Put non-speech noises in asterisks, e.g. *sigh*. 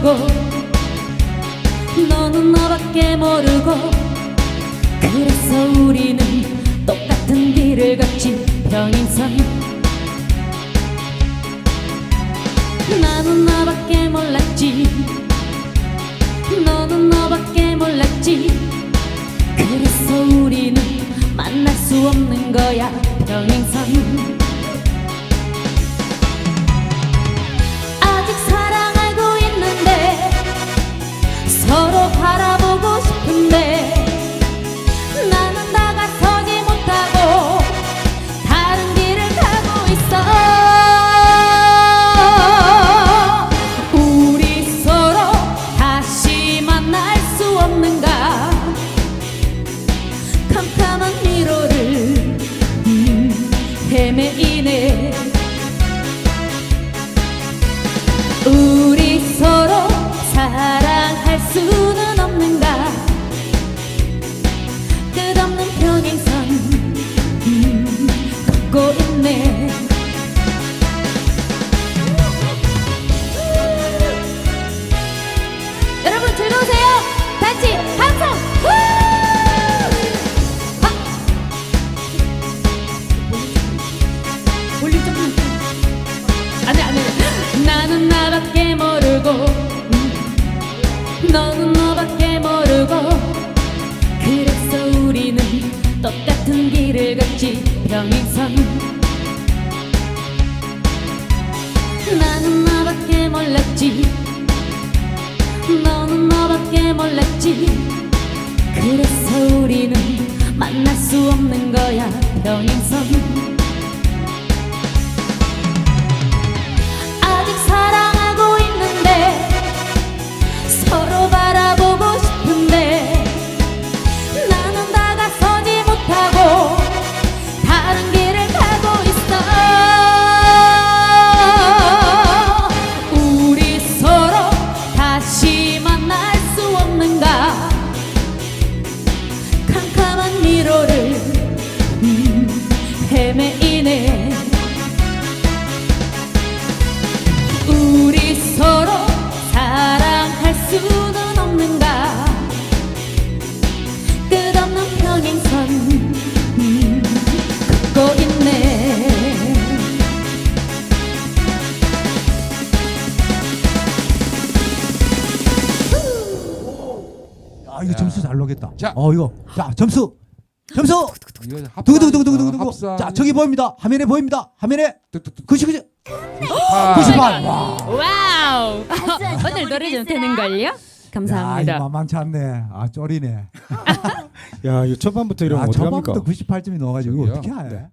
모르고 너는 너밖에 모르고 그래서 우리는 똑같은 길을 걷지 평행선 나는 너밖에 몰랐지. 너는 너밖에 몰랐지. 그래서 우리는 만날 수 없는 거야 평행선 같이! 아! 볼륨 좀 안돼 안돼 나는 나밖에 모르고 음, 너는 너밖에 모르고 그래서 우리는 똑같은 길을 걷지 평행선. 나는 나밖에 몰랐지 너밖에 몰랐지. 그래서 우리는 만날 수 없는 거야. 평행선 잘 나오겠다. 자. 어 이거 자 점수 점수 이거 합산, 두구두구두구두구두구. 어, 합산. 자 저기 보입니다. 화면에 보입니다. 화면에 뚝뚝뚝. 99. 아, 98. 와. 와우 *laughs* 오늘 노래 좀 되는 걸요? 야, 감사합니다 이거 만만치 않네. 아 쫄이네. *laughs* 야, 이 초반부터 이러면 아, 어떡합니까? 저번부터 98점이 넣어가지고 이거 저기요. 어떻게 해? 네.